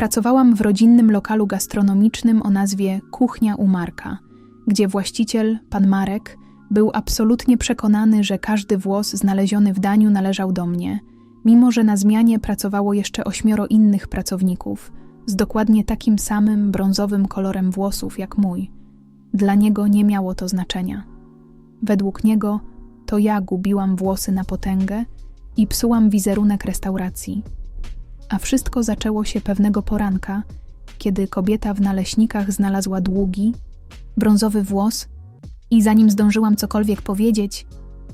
Pracowałam w rodzinnym lokalu gastronomicznym o nazwie Kuchnia u Marka, gdzie właściciel, pan Marek, był absolutnie przekonany, że każdy włos znaleziony w daniu należał do mnie, mimo że na zmianie pracowało jeszcze ośmioro innych pracowników z dokładnie takim samym brązowym kolorem włosów jak mój. Dla niego nie miało to znaczenia. Według niego to ja gubiłam włosy na potęgę i psułam wizerunek restauracji. A wszystko zaczęło się pewnego poranka, kiedy kobieta w naleśnikach znalazła długi, brązowy włos i zanim zdążyłam cokolwiek powiedzieć,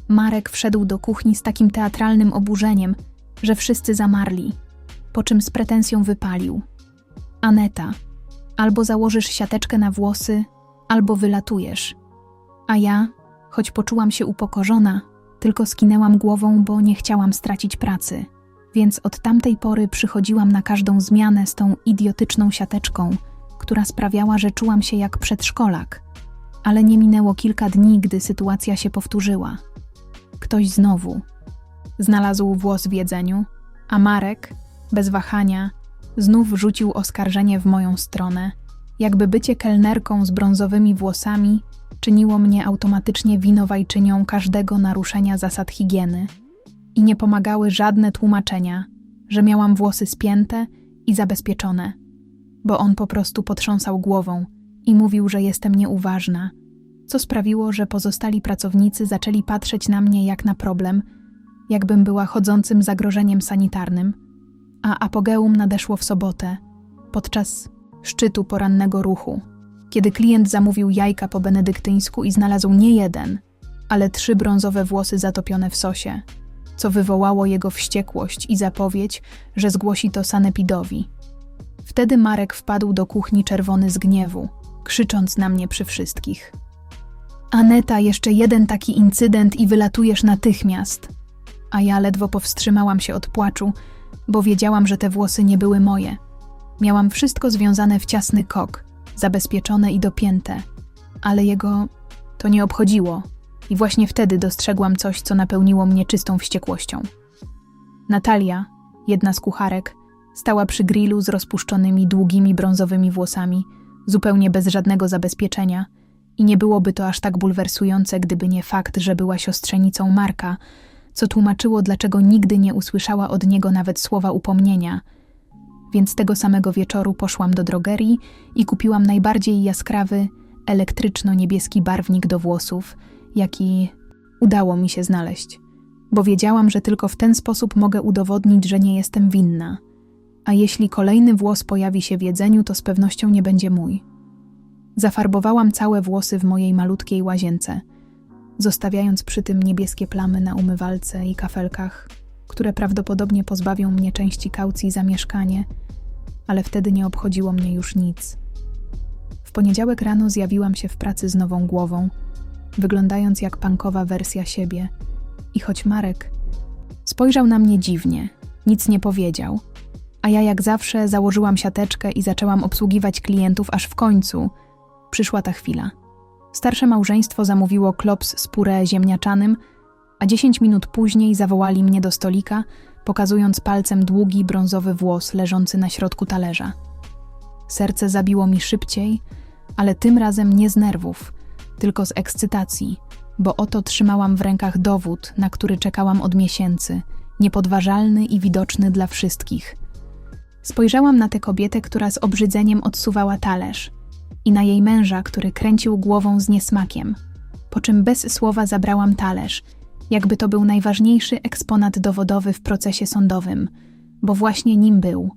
Marek wszedł do kuchni z takim teatralnym oburzeniem, że wszyscy zamarli, po czym z pretensją wypalił. Aneta, albo założysz siateczkę na włosy, albo wylatujesz. A ja, choć poczułam się upokorzona, tylko skinęłam głową, bo nie chciałam stracić pracy. Więc od tamtej pory przychodziłam na każdą zmianę z tą idiotyczną siateczką, która sprawiała, że czułam się jak przedszkolak. Ale nie minęło kilka dni, gdy sytuacja się powtórzyła. Ktoś znowu znalazł włos w jedzeniu, a Marek, bez wahania, znów rzucił oskarżenie w moją stronę, jakby bycie kelnerką z brązowymi włosami czyniło mnie automatycznie winowajczynią każdego naruszenia zasad higieny. I nie pomagały żadne tłumaczenia, że miałam włosy spięte i zabezpieczone, bo on po prostu potrząsał głową i mówił, że jestem nieuważna, co sprawiło, że pozostali pracownicy zaczęli patrzeć na mnie jak na problem, jakbym była chodzącym zagrożeniem sanitarnym, a apogeum nadeszło w sobotę, podczas szczytu porannego ruchu, kiedy klient zamówił jajka po benedyktyńsku i znalazł nie jeden, ale trzy brązowe włosy zatopione w sosie, co wywołało jego wściekłość i zapowiedź, że zgłosi to sanepidowi. Wtedy Marek wpadł do kuchni czerwony z gniewu, krzycząc na mnie przy wszystkich. Aneta, jeszcze jeden taki incydent i wylatujesz natychmiast. A ja ledwo powstrzymałam się od płaczu, bo wiedziałam, że te włosy nie były moje. Miałam wszystko związane w ciasny kok, zabezpieczone i dopięte, ale jego to nie obchodziło, i właśnie wtedy dostrzegłam coś, co napełniło mnie czystą wściekłością. Natalia, jedna z kucharek, stała przy grillu z rozpuszczonymi, długimi brązowymi włosami, zupełnie bez żadnego zabezpieczenia, i nie byłoby to aż tak bulwersujące, gdyby nie fakt, że była siostrzenicą Marka, co tłumaczyło, dlaczego nigdy nie usłyszała od niego nawet słowa upomnienia. Więc tego samego wieczoru poszłam do drogerii i kupiłam najbardziej jaskrawy, elektryczno-niebieski barwnik do włosów, jaki udało mi się znaleźć, bo wiedziałam, że tylko w ten sposób mogę udowodnić, że nie jestem winna. A jeśli kolejny włos pojawi się w jedzeniu, to z pewnością nie będzie mój. Zafarbowałam całe włosy w mojej malutkiej łazience, zostawiając przy tym niebieskie plamy na umywalce i kafelkach, które prawdopodobnie pozbawią mnie części kaucji za mieszkanie, ale wtedy nie obchodziło mnie już nic. W poniedziałek rano zjawiłam się w pracy z nową głową, wyglądając jak pankowa wersja siebie. I choć Marek spojrzał na mnie dziwnie, nic nie powiedział, a ja jak zawsze założyłam siateczkę i zaczęłam obsługiwać klientów, aż w końcu przyszła ta chwila. Starsze małżeństwo zamówiło klops z puree ziemniaczanym, a dziesięć minut później zawołali mnie do stolika, pokazując palcem długi brązowy włos leżący na środku talerza. Serce zabiło mi szybciej, ale tym razem nie z nerwów, tylko z ekscytacji, bo oto trzymałam w rękach dowód, na który czekałam od miesięcy, niepodważalny i widoczny dla wszystkich. Spojrzałam na tę kobietę, która z obrzydzeniem odsuwała talerz, i na jej męża, który kręcił głową z niesmakiem, po czym bez słowa zabrałam talerz, jakby to był najważniejszy eksponat dowodowy w procesie sądowym, bo właśnie nim był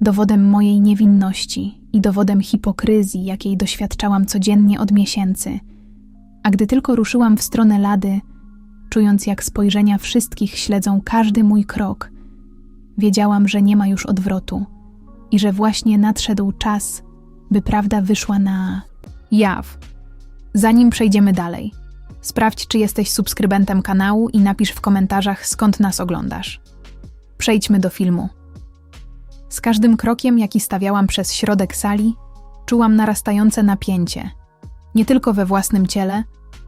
dowodem mojej niewinności i dowodem hipokryzji, jakiej doświadczałam codziennie od miesięcy. A gdy tylko ruszyłam w stronę lady, czując jak spojrzenia wszystkich śledzą każdy mój krok, wiedziałam, że nie ma już odwrotu i że właśnie nadszedł czas, by prawda wyszła na jaw. Zanim przejdziemy dalej, sprawdź, czy jesteś subskrybentem kanału i napisz w komentarzach, skąd nas oglądasz. Przejdźmy do filmu. Z każdym krokiem, jaki stawiałam przez środek sali, czułam narastające napięcie. Nie tylko we własnym ciele,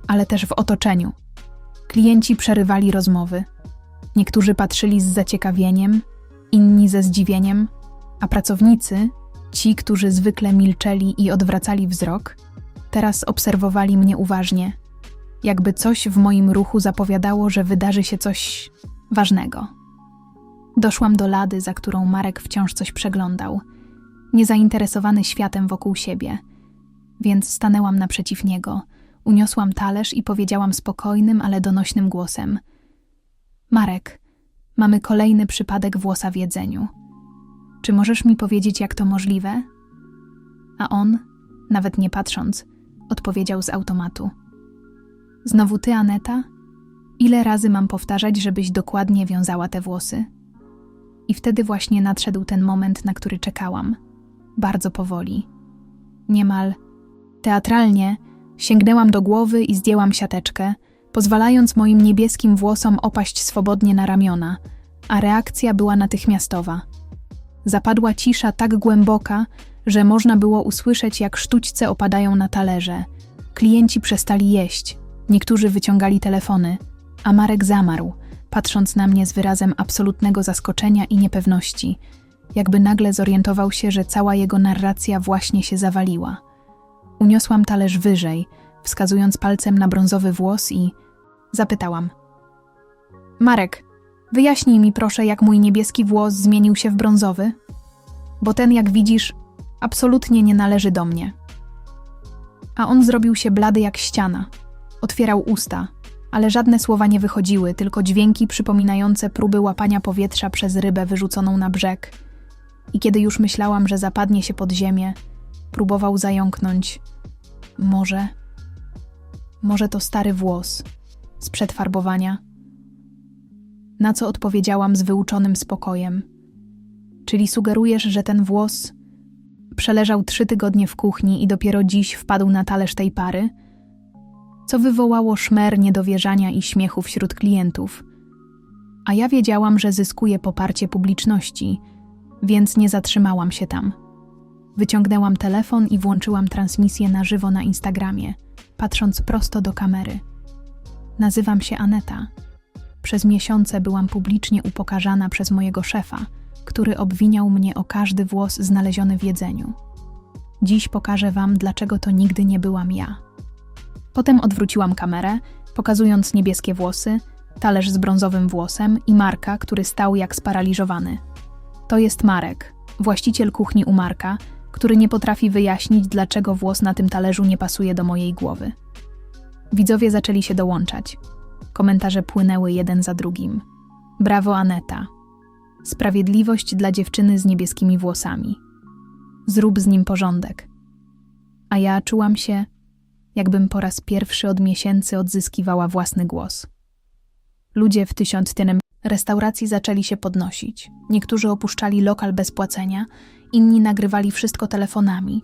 ale też w otoczeniu. Klienci przerywali rozmowy. Niektórzy patrzyli z zaciekawieniem, inni ze zdziwieniem, a pracownicy, Ci, którzy zwykle milczeli i odwracali wzrok, teraz obserwowali mnie uważnie, jakby coś w moim ruchu zapowiadało, że wydarzy się coś ważnego. Doszłam do lady, za którą Marek wciąż coś przeglądał, niezainteresowany światem wokół siebie, więc stanęłam naprzeciw niego, uniosłam talerz i powiedziałam spokojnym, ale donośnym głosem: Marek, mamy kolejny przypadek włosa w jedzeniu. Czy możesz mi powiedzieć, jak to możliwe? A on, nawet nie patrząc, odpowiedział z automatu. Znowu ty, Aneta? Ile razy mam powtarzać, żebyś dokładnie wiązała te włosy? I wtedy właśnie nadszedł ten moment, na który czekałam. Bardzo powoli. Niemal teatralnie sięgnęłam do głowy i zdjęłam siateczkę, pozwalając moim niebieskim włosom opaść swobodnie na ramiona, a reakcja była natychmiastowa. Zapadła cisza tak głęboka, że można było usłyszeć, jak sztućce opadają na talerze. Klienci przestali jeść, niektórzy wyciągali telefony, a Marek zamarł, patrząc na mnie z wyrazem absolutnego zaskoczenia i niepewności, jakby nagle zorientował się, że cała jego narracja właśnie się zawaliła. Uniosłam talerz wyżej, wskazując palcem na brązowy włos i zapytałam: Marek, wyjaśnij mi proszę, jak mój niebieski włos zmienił się w brązowy? Bo ten, jak widzisz, absolutnie nie należy do mnie. A on zrobił się blady jak ściana. Otwierał usta, ale żadne słowa nie wychodziły, tylko dźwięki przypominające próby łapania powietrza przez rybę wyrzuconą na brzeg. I kiedy już myślałam, że zapadnie się pod ziemię, próbował zająknąć. Może. Może to stary włos z przetfarbowania. Na co odpowiedziałam z wyuczonym spokojem. Czyli sugerujesz, że ten włos przeleżał trzy tygodnie w kuchni i dopiero dziś wpadł na talerz tej pary? Co wywołało szmer niedowierzania i śmiechu wśród klientów. A ja wiedziałam, że zyskuje poparcie publiczności, więc nie zatrzymałam się tam. Wyciągnęłam telefon i włączyłam transmisję na żywo na Instagramie, patrząc prosto do kamery. Nazywam się Aneta. Przez miesiące byłam publicznie upokarzana przez mojego szefa, który obwiniał mnie o każdy włos znaleziony w jedzeniu. Dziś pokażę Wam, dlaczego to nigdy nie byłam ja. Potem odwróciłam kamerę, pokazując niebieskie włosy, talerz z brązowym włosem i Marka, który stał jak sparaliżowany. To jest Marek, właściciel kuchni u Marka, który nie potrafi wyjaśnić, dlaczego włos na tym talerzu nie pasuje do mojej głowy. Widzowie zaczęli się dołączać. Komentarze płynęły jeden za drugim. Brawo, Aneta. Sprawiedliwość dla dziewczyny z niebieskimi włosami. Zrób z nim porządek. A ja czułam się, jakbym po raz pierwszy od miesięcy odzyskiwała własny głos. Ludzie w tysiąctynym restauracji zaczęli się podnosić. Niektórzy opuszczali lokal bez płacenia, inni nagrywali wszystko telefonami.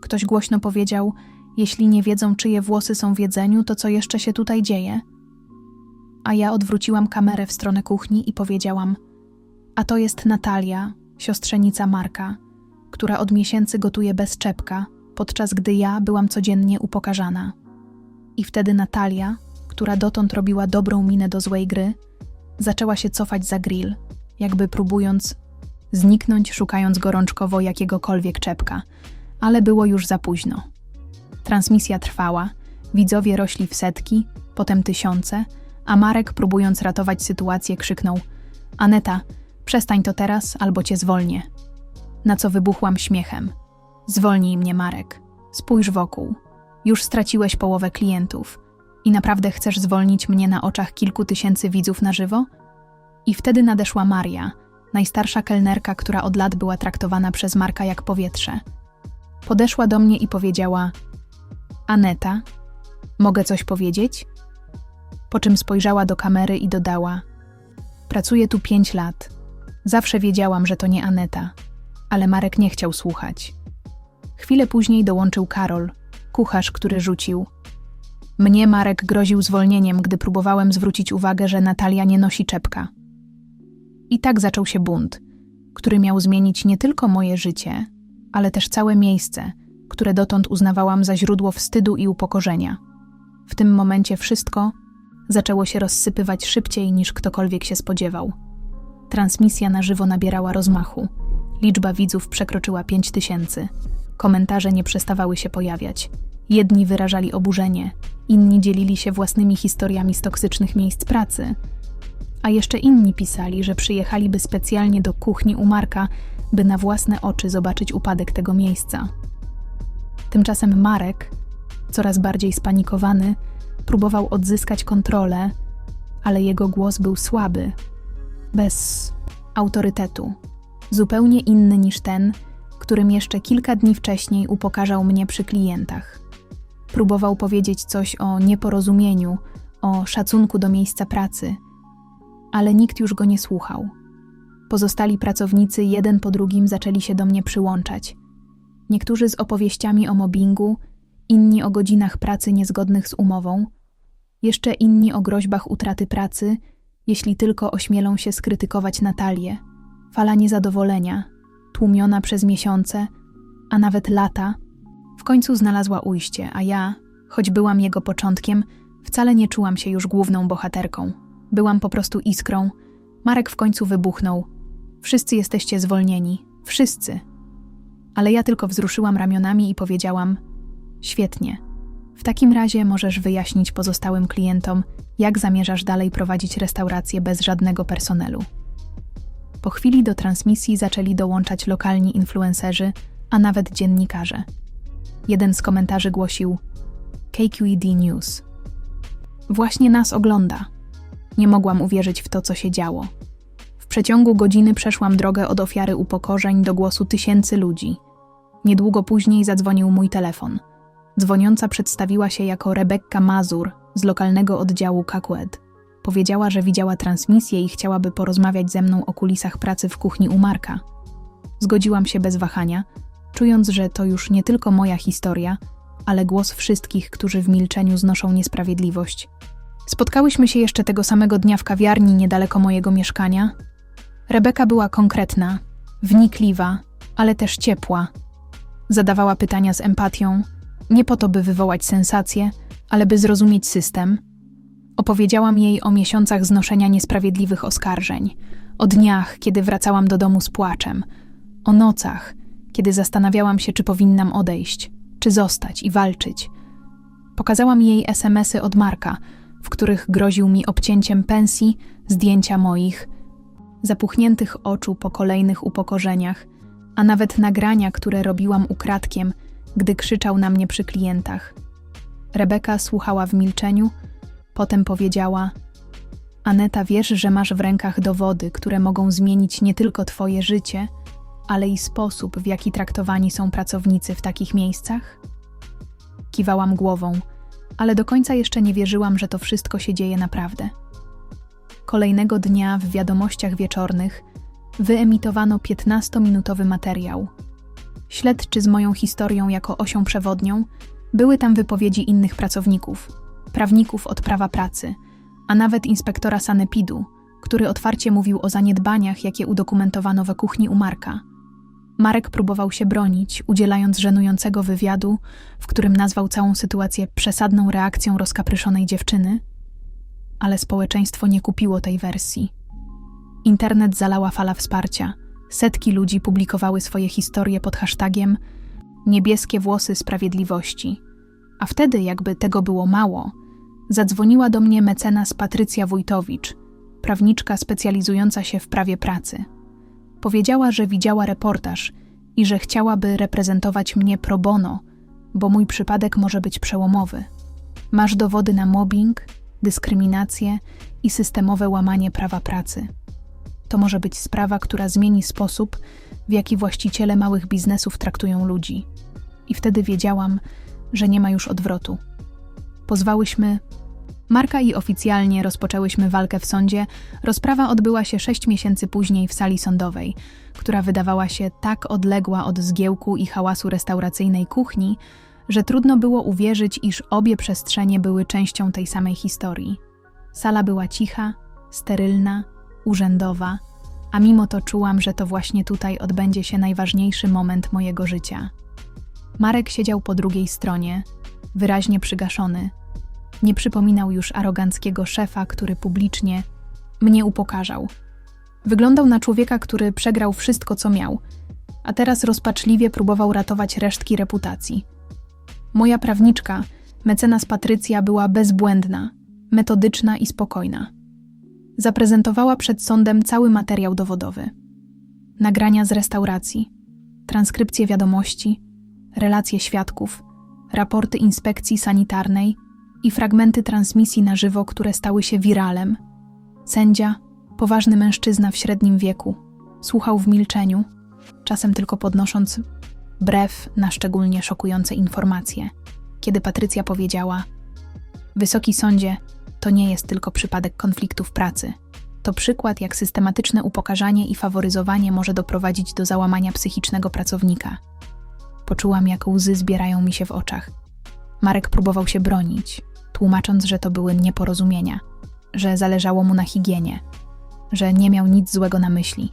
Ktoś głośno powiedział: Jeśli nie wiedzą, czyje włosy są w jedzeniu, to co jeszcze się tutaj dzieje? A ja odwróciłam kamerę w stronę kuchni i powiedziałam: A to jest Natalia, siostrzenica Marka, która od miesięcy gotuje bez czepka, podczas gdy ja byłam codziennie upokarzana. I wtedy Natalia, która dotąd robiła dobrą minę do złej gry, zaczęła się cofać za grill, jakby próbując zniknąć, szukając gorączkowo jakiegokolwiek czepka, ale było już za późno. Transmisja trwała, widzowie rośli w setki, potem tysiące, a Marek, próbując ratować sytuację, krzyknął: Aneta, przestań to teraz, albo cię zwolnię. Na co wybuchłam śmiechem. Zwolnij mnie, Marek. Spójrz wokół. Już straciłeś połowę klientów. I naprawdę chcesz zwolnić mnie na oczach kilku tysięcy widzów na żywo? I wtedy nadeszła Maria, najstarsza kelnerka, która od lat była traktowana przez Marka jak powietrze. Podeszła do mnie i powiedziała: Aneta, mogę coś powiedzieć? Po czym spojrzała do kamery i dodała: Pracuję tu pięć lat. Zawsze wiedziałam, że to nie Aneta, ale Marek nie chciał słuchać. Chwilę później dołączył Karol, kucharz, który rzucił: mnie Marek groził zwolnieniem, gdy próbowałem zwrócić uwagę, że Natalia nie nosi czepka. I tak zaczął się bunt, który miał zmienić nie tylko moje życie, ale też całe miejsce, które dotąd uznawałam za źródło wstydu i upokorzenia. W tym momencie wszystko zaczęło się rozsypywać szybciej niż ktokolwiek się spodziewał. Transmisja na żywo nabierała rozmachu, Liczba widzów przekroczyła 5 tysięcy. Komentarze nie przestawały się pojawiać. Jedni wyrażali oburzenie, inni dzielili się własnymi historiami z toksycznych miejsc pracy, a jeszcze inni pisali, że przyjechaliby specjalnie do kuchni u Marka, by na własne oczy zobaczyć upadek tego miejsca. Tymczasem Marek, coraz bardziej spanikowany, próbował odzyskać kontrolę, ale jego głos był słaby, bez autorytetu, zupełnie inny niż ten, którym jeszcze kilka dni wcześniej upokarzał mnie przy klientach. Próbował powiedzieć coś o nieporozumieniu, o szacunku do miejsca pracy, ale nikt już go nie słuchał. Pozostali pracownicy jeden po drugim zaczęli się do mnie przyłączać. Niektórzy z opowieściami o mobbingu, inni o godzinach pracy niezgodnych z umową, jeszcze inni o groźbach utraty pracy, jeśli tylko ośmielą się skrytykować Natalię. Fala niezadowolenia, tłumiona przez miesiące, a nawet lata, w końcu znalazła ujście, a ja, choć byłam jego początkiem, wcale nie czułam się już główną bohaterką. Byłam po prostu iskrą. Marek w końcu wybuchnął. Wszyscy jesteście zwolnieni. Wszyscy. Ale ja tylko wzruszyłam ramionami i powiedziałam: Świetnie. W takim razie możesz wyjaśnić pozostałym klientom, jak zamierzasz dalej prowadzić restaurację bez żadnego personelu. Po chwili do transmisji zaczęli dołączać lokalni influencerzy, a nawet dziennikarze. Jeden z komentarzy głosił: KQED News. Właśnie nas ogląda. Nie mogłam uwierzyć w to, co się działo. W przeciągu godziny przeszłam drogę od ofiary upokorzeń do głosu tysięcy ludzi. Niedługo później zadzwonił mój telefon. Dzwoniąca przedstawiła się jako Rebekka Mazur z lokalnego oddziału Kakued. Powiedziała, że widziała transmisję i chciałaby porozmawiać ze mną o kulisach pracy w kuchni u Marka. Zgodziłam się bez wahania, czując, że to już nie tylko moja historia, ale głos wszystkich, którzy w milczeniu znoszą niesprawiedliwość. Spotkałyśmy się jeszcze tego samego dnia w kawiarni niedaleko mojego mieszkania. Rebeka była konkretna, wnikliwa, ale też ciepła. Zadawała pytania z empatią, nie po to, by wywołać sensację, ale by zrozumieć system. Opowiedziałam jej o miesiącach znoszenia niesprawiedliwych oskarżeń, o dniach, kiedy wracałam do domu z płaczem, o nocach, kiedy zastanawiałam się, czy powinnam odejść, czy zostać i walczyć. Pokazałam jej SMSy od Marka, w których groził mi obcięciem pensji, zdjęcia moich, zapuchniętych oczu po kolejnych upokorzeniach, a nawet nagrania, które robiłam ukradkiem, gdy krzyczał na mnie przy klientach. Rebeka słuchała w milczeniu, potem powiedziała: Aneta, wiesz, że masz w rękach dowody, które mogą zmienić nie tylko Twoje życie, ale i sposób, w jaki traktowani są pracownicy w takich miejscach? Kiwałam głową ale do końca jeszcze nie wierzyłam, że to wszystko się dzieje naprawdę. Kolejnego dnia w wiadomościach wieczornych wyemitowano 15-minutowy materiał. Śledczy z moją historią jako osią przewodnią były tam wypowiedzi innych pracowników, prawników od prawa pracy, a nawet inspektora sanepidu, który otwarcie mówił o zaniedbaniach, jakie udokumentowano we kuchni u Marka – Marek próbował się bronić, udzielając żenującego wywiadu, w którym nazwał całą sytuację przesadną reakcją rozkapryszonej dziewczyny, ale społeczeństwo nie kupiło tej wersji. Internet zalała fala wsparcia. Setki ludzi publikowały swoje historie pod hashtagiem Niebieskie włosy sprawiedliwości. A wtedy, jakby tego było mało, zadzwoniła do mnie mecenas Patrycja Wójtowicz, prawniczka specjalizująca się w prawie pracy. Powiedziała, że widziała reportaż i że chciałaby reprezentować mnie pro bono, bo mój przypadek może być przełomowy. Masz dowody na mobbing, dyskryminację i systemowe łamanie prawa pracy. To może być sprawa, która zmieni sposób, w jaki właściciele małych biznesów traktują ludzi. I wtedy wiedziałam, że nie ma już odwrotu. Pozwałyśmy Marka i oficjalnie rozpoczęłyśmy walkę w sądzie. Rozprawa odbyła się sześć miesięcy później w sali sądowej, która wydawała się tak odległa od zgiełku i hałasu restauracyjnej kuchni, że trudno było uwierzyć, iż obie przestrzenie były częścią tej samej historii. Sala była cicha, sterylna, urzędowa, a mimo to czułam, że to właśnie tutaj odbędzie się najważniejszy moment mojego życia. Marek siedział po drugiej stronie, wyraźnie przygaszony nie przypominał już aroganckiego szefa, który publicznie mnie upokarzał. Wyglądał na człowieka, który przegrał wszystko, co miał, a teraz rozpaczliwie próbował ratować resztki reputacji. Moja prawniczka, mecenas Patrycja, była bezbłędna, metodyczna i spokojna. Zaprezentowała przed sądem cały materiał dowodowy. Nagrania z restauracji, transkrypcje wiadomości, relacje świadków, raporty inspekcji sanitarnej i fragmenty transmisji na żywo, które stały się wiralem. Sędzia, poważny mężczyzna w średnim wieku, słuchał w milczeniu, czasem tylko podnosząc brew na szczególnie szokujące informacje. Kiedy Patrycja powiedziała: Wysoki sądzie, to nie jest tylko przypadek konfliktów pracy. To przykład, jak systematyczne upokarzanie i faworyzowanie może doprowadzić do załamania psychicznego pracownika. Poczułam, jak łzy zbierają mi się w oczach. Marek próbował się bronić, tłumacząc, że to były nieporozumienia, że zależało mu na higienie, że nie miał nic złego na myśli.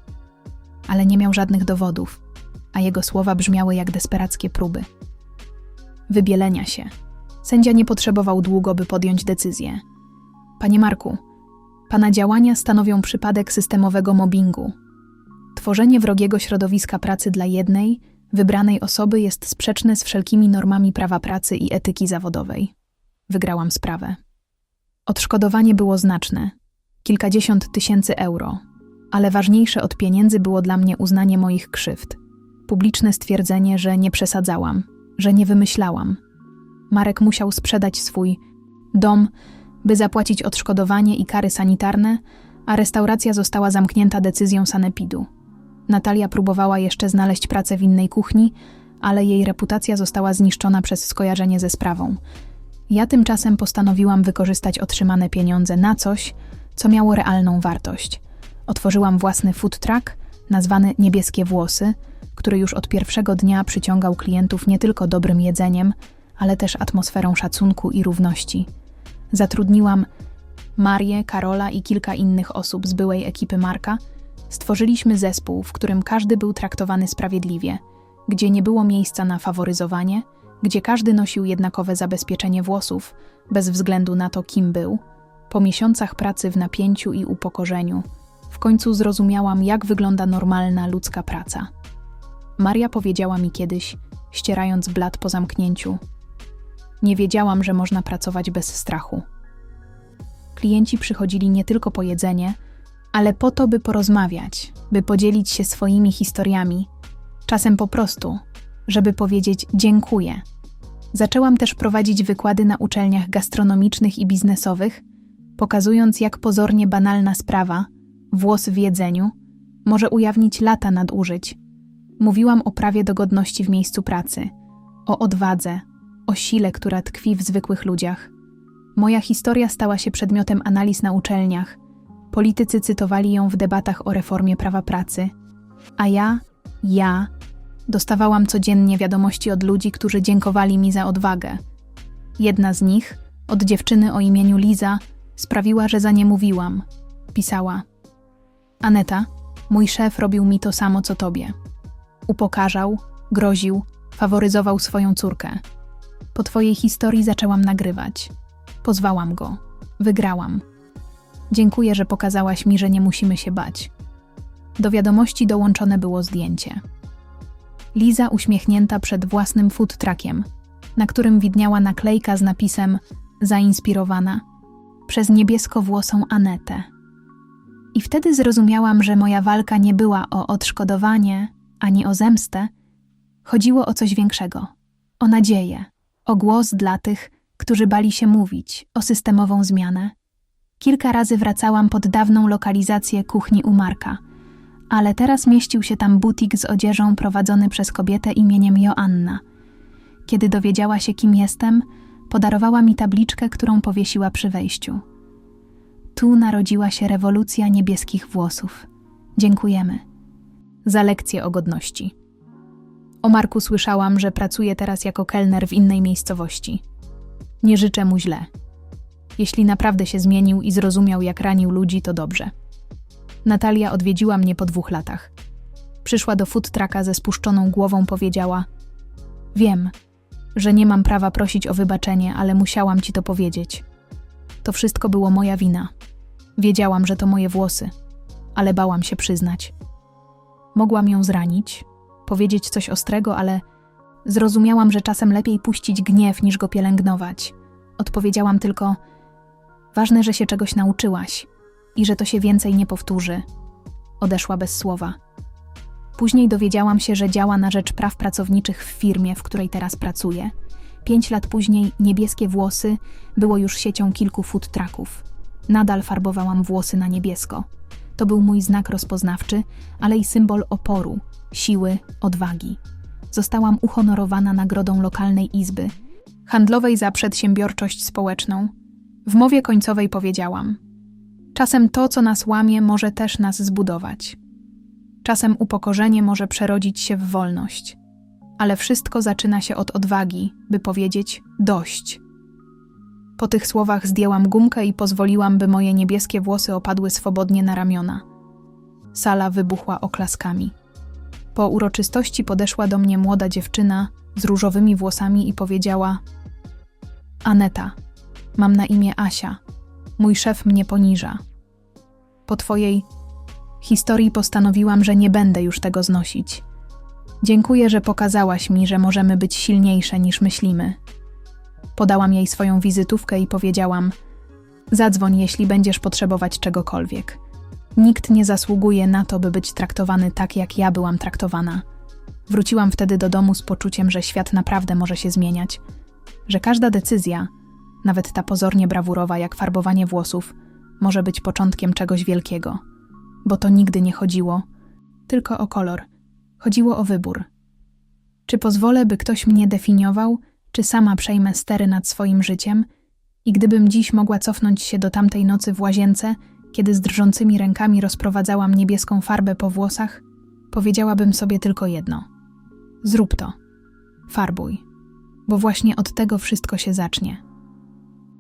Ale nie miał żadnych dowodów, a jego słowa brzmiały jak desperackie próby. Wybielenia się. Sędzia nie potrzebował długo, by podjąć decyzję. Panie Marku, pana działania stanowią przypadek systemowego mobbingu. Tworzenie wrogiego środowiska pracy dla jednej, wybranej osoby jest sprzeczne z wszelkimi normami prawa pracy i etyki zawodowej. Wygrałam sprawę. Odszkodowanie było znaczne kilkadziesiąt tysięcy euro, ale ważniejsze od pieniędzy było dla mnie uznanie moich krzywd, publiczne stwierdzenie, że nie przesadzałam, że nie wymyślałam. Marek musiał sprzedać swój dom, by zapłacić odszkodowanie i kary sanitarne, a restauracja została zamknięta decyzją sanepidu. Natalia próbowała jeszcze znaleźć pracę w innej kuchni, ale jej reputacja została zniszczona przez skojarzenie ze sprawą. Ja tymczasem postanowiłam wykorzystać otrzymane pieniądze na coś, co miało realną wartość. Otworzyłam własny food truck, nazwany Niebieskie Włosy, który już od pierwszego dnia przyciągał klientów nie tylko dobrym jedzeniem, ale też atmosferą szacunku i równości. Zatrudniłam Marię, Karola i kilka innych osób z byłej ekipy Marka. Stworzyliśmy zespół, w którym każdy był traktowany sprawiedliwie, gdzie nie było miejsca na faworyzowanie, gdzie każdy nosił jednakowe zabezpieczenie włosów, bez względu na to, kim był. Po miesiącach pracy w napięciu i upokorzeniu, w końcu zrozumiałam, jak wygląda normalna ludzka praca. Maria powiedziała mi kiedyś, ścierając blat po zamknięciu: Nie wiedziałam, że można pracować bez strachu. Klienci przychodzili nie tylko po jedzenie, ale po to, by porozmawiać, by podzielić się swoimi historiami, czasem po prostu, żeby powiedzieć dziękuję. Zaczęłam też prowadzić wykłady na uczelniach gastronomicznych i biznesowych, pokazując, jak pozornie banalna sprawa włos w jedzeniu może ujawnić lata nadużyć. Mówiłam o prawie do godności w miejscu pracy, o odwadze, o sile, która tkwi w zwykłych ludziach. Moja historia stała się przedmiotem analiz na uczelniach. Politycy cytowali ją w debatach o reformie prawa pracy, a ja, ja, dostawałam codziennie wiadomości od ludzi, którzy dziękowali mi za odwagę. Jedna z nich, od dziewczyny o imieniu Liza, sprawiła, że za nie mówiłam. Pisała: Aneta, mój szef robił mi to samo co tobie. Upokarzał, groził, faworyzował swoją córkę. Po twojej historii zaczęłam nagrywać. Pozwałam go. Wygrałam. Dziękuję, że pokazałaś mi, że nie musimy się bać. Do wiadomości dołączone było zdjęcie. Liza uśmiechnięta przed własnym food truckiem, na którym widniała naklejka z napisem Zainspirowana przez niebieskowłosą Anetę. I wtedy zrozumiałam, że moja walka nie była o odszkodowanie ani o zemstę, chodziło o coś większego o nadzieję, o głos dla tych, którzy bali się mówić, o systemową zmianę. Kilka razy wracałam pod dawną lokalizację kuchni u Marka, ale teraz mieścił się tam butik z odzieżą prowadzony przez kobietę imieniem Joanna. Kiedy dowiedziała się, kim jestem, podarowała mi tabliczkę, którą powiesiła przy wejściu. Tu narodziła się rewolucja niebieskich włosów. Dziękujemy. Za lekcję o godności. O Marku słyszałam, że pracuje teraz jako kelner w innej miejscowości. Nie życzę mu źle. Jeśli naprawdę się zmienił i zrozumiał, jak ranił ludzi, to dobrze. Natalia odwiedziła mnie po dwóch latach. Przyszła do food trucka ze spuszczoną głową, powiedziała: Wiem, że nie mam prawa prosić o wybaczenie, ale musiałam ci to powiedzieć. To wszystko było moja wina. Wiedziałam, że to moje włosy. ale bałam się przyznać. Mogłam ją zranić, powiedzieć coś ostrego, ale zrozumiałam, że czasem lepiej puścić gniew niż go pielęgnować. Odpowiedziałam tylko: Ważne, że się czegoś nauczyłaś i że to się więcej nie powtórzy. Odeszła bez słowa. Później dowiedziałam się, że działa na rzecz praw pracowniczych w firmie, w której teraz pracuję. Pięć lat później niebieskie włosy było już siecią kilku food trucków. Nadal farbowałam włosy na niebiesko. To był mój znak rozpoznawczy, ale i symbol oporu, siły, odwagi. Zostałam uhonorowana nagrodą lokalnej izby, handlowej za przedsiębiorczość społeczną. W mowie końcowej powiedziałam: Czasem to, co nas łamie, może też nas zbudować. Czasem upokorzenie może przerodzić się w wolność, ale wszystko zaczyna się od odwagi, by powiedzieć dość. Po tych słowach zdjęłam gumkę i pozwoliłam, by moje niebieskie włosy opadły swobodnie na ramiona. Sala wybuchła oklaskami. Po uroczystości podeszła do mnie młoda dziewczyna z różowymi włosami i powiedziała: Aneta, mam na imię Asia. Mój szef mnie poniża. Po twojej historii postanowiłam, że nie będę już tego znosić. Dziękuję, że pokazałaś mi, że możemy być silniejsze niż myślimy. Podałam jej swoją wizytówkę i powiedziałam: Zadzwoń, jeśli będziesz potrzebować czegokolwiek. Nikt nie zasługuje na to, by być traktowany tak, jak ja byłam traktowana. Wróciłam wtedy do domu z poczuciem, że świat naprawdę może się zmieniać, że każda decyzja, nawet ta pozornie brawurowa jak farbowanie włosów, może być początkiem czegoś wielkiego. Bo to nigdy nie chodziło tylko o kolor, chodziło o wybór. Czy pozwolę, by ktoś mnie definiował, czy sama przejmę stery nad swoim życiem? I gdybym dziś mogła cofnąć się do tamtej nocy w łazience, kiedy z drżącymi rękami rozprowadzałam niebieską farbę po włosach, powiedziałabym sobie tylko jedno: zrób to, farbuj, bo właśnie od tego wszystko się zacznie.